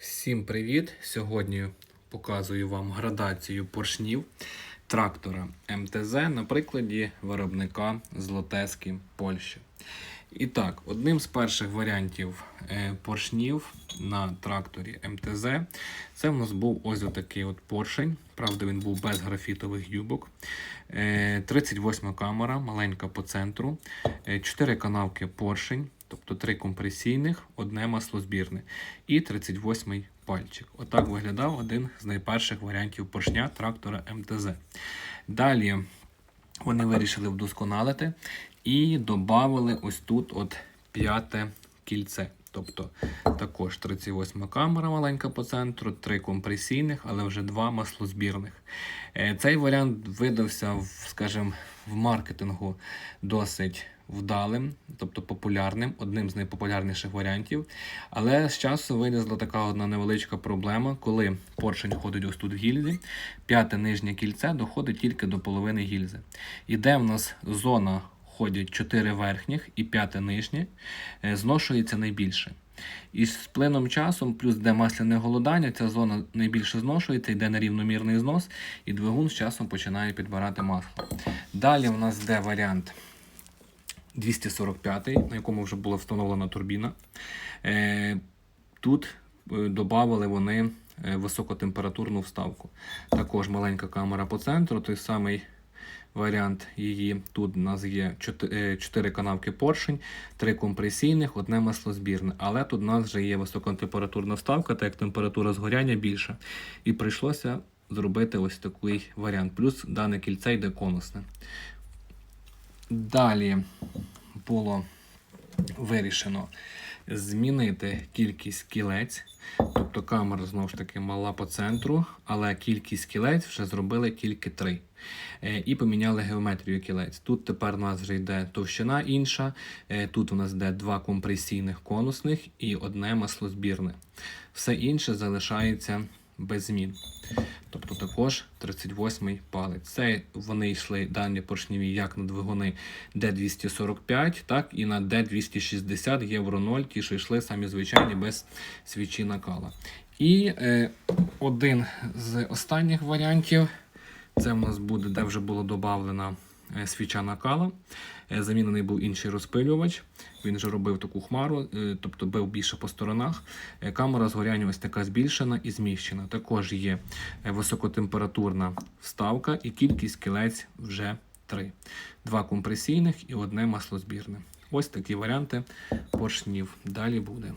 Всім привіт! Сьогодні показую вам градацію поршнів трактора МТЗ на прикладі виробника Злотески Польщі. І так, одним з перших варіантів е, поршнів на тракторі МТЗ це в нас був ось отакий от поршень. Правда, він був без графітових юбок. Е, 38 камера, маленька по центру, 4 канавки поршень, тобто 3 компресійних, одне маслозбірне і 38-й пальчик. Отак виглядав один з найперших варіантів поршня трактора МТЗ. Далі вони вирішили вдосконалити і додали ось тут от п'яте кільце. Тобто також 38 камера маленька по центру, 3 компресійних, але вже два маслозбірних. Е, Цей варіант видався, скажімо, в маркетингу досить вдалим, тобто популярним, одним з найпопулярніших варіантів. Але з часу вилізла така одна невеличка проблема, коли поршень ходить ось тут в гільзі, п'яте нижнє кільце доходить тільки до половини гільзи. Іде в нас зона ходять 4 верхніх і 5 нижнє, е, зношується найбільше. І з плином часом, плюс де масляне голодання, ця зона найбільше зношується, йде нерівномірний знос, і двигун з часом починає підбирати масло. Далі в нас йде варіант 245, на якому вже була встановлена турбіна. Е, Тут додали вони е, високотемпературну вставку. Також маленька камера по центру, той самий варіант її. Тут у нас є 4 канавки поршень, 3 компресійних, одне маслозбірне. Але тут у нас вже є високотемпературна вставка, так як температура згоряння більша. І прийшлося зробити ось такий варіант. Плюс дане кільце йде конусне. Далі було вирішено змінити кількість кілець. Тобто камера знову ж таки мала по центру, але кількість кілець вже зробили тільки 3. Е, І поміняли геометрію кілець. Тут тепер у нас вже йде товщина інша. Е, Тут у нас йде два компресійних конусних і одне маслозбірне. Все інше залишається без змін. Тобто також 38-й палець. Це вони йшли дані поршневі як на двигуни D245, так і на D260 Євро 0, ті, що йшли самі звичайні без свічі накала. І е, один з останніх варіантів це в нас буде, де вже було додавлена е, свіча накала. Е, Замінений був інший розпилювач. Він вже робив таку хмару, е, тобто бив більше по сторонах. Е, Камера згоряння ось така збільшена і зміщена. Також є е, високотемпературна вставка і кількість кілець вже 3. Два компресійних і одне маслозбірне. Ось такі варіанти поршнів. Далі буде.